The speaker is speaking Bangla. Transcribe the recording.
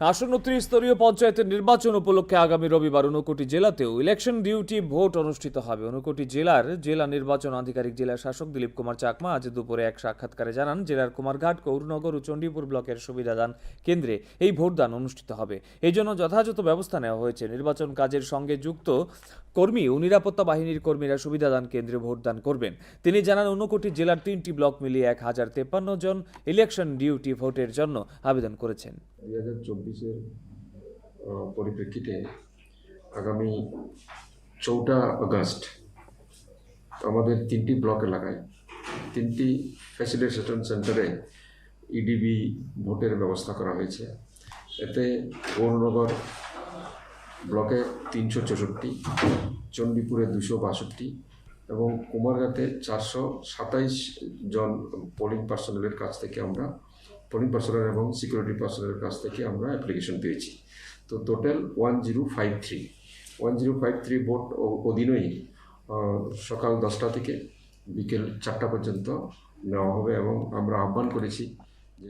আসন্ন ত্রিস্তরীয় পঞ্চায়েতের নির্বাচন উপলক্ষে আগামী রবিবার ঊনকোটি জেলাতেও ইলেকশন ডিউটি ভোট অনুষ্ঠিত হবে। ঊনকোটি জেলার জেলা নির্বাচন আধিকারিক জেলা শাসক দিলীপ কুমার চাকমা আজ দুপুরে এক সাক্ষাৎকারে জানান, জেলার কুমারঘাট গৌরনগর ও চণ্ডীপুর ব্লকের সুবিধাদান কেন্দ্রে এই ভোটদান অনুষ্ঠিত হবে। এই জন্য যথাযথ ব্যবস্থা নেওয়া হয়েছে। নির্বাচন কাজের সঙ্গে যুক্ত কর্মী ও নিরাপত্তা বাহিনীর কর্মীরা সুবিধাদান কেন্দ্রে ভোটদান করবেন। তিনি জানান, ঊনকোটি জেলার তিনটি ব্লক মিলিয়ে এক হাজার তেপ্পান্ন জন ইলেকশন ডিউটি ভোটের জন্য আবেদন করেছেন। দুই হাজার চব্বিশের পরিপ্রেক্ষিতে আগামী চৌঠা আগস্ট আমাদের তিনটি ব্লক এলাকায়, তিনটি ফ্যাসিলিটেশন সেন্টারে ইডিবি ভোটের ব্যবস্থা করা হয়েছে। এতে গৌরনগর ব্লকে তিনশো চৌষট্টি, চণ্ডীপুরে দুশো বাষট্টি এবং কুমারঘাটে চারশো সাতাইশ জন পোলিং পার্সোনালের কাছ থেকে আমরা পোলিং পার্সোনাল এবং সিকিউরিটি পার্সোনালের কাছ থেকে আমরা অ্যাপ্লিকেশন পেয়েছি। তো total one zero five three one zero five three boat অধীনেই সকাল দশটা থেকে বিকেল চারটা পর্যন্ত নেওয়া হবে এবং আমরা আহ্বান করেছি যে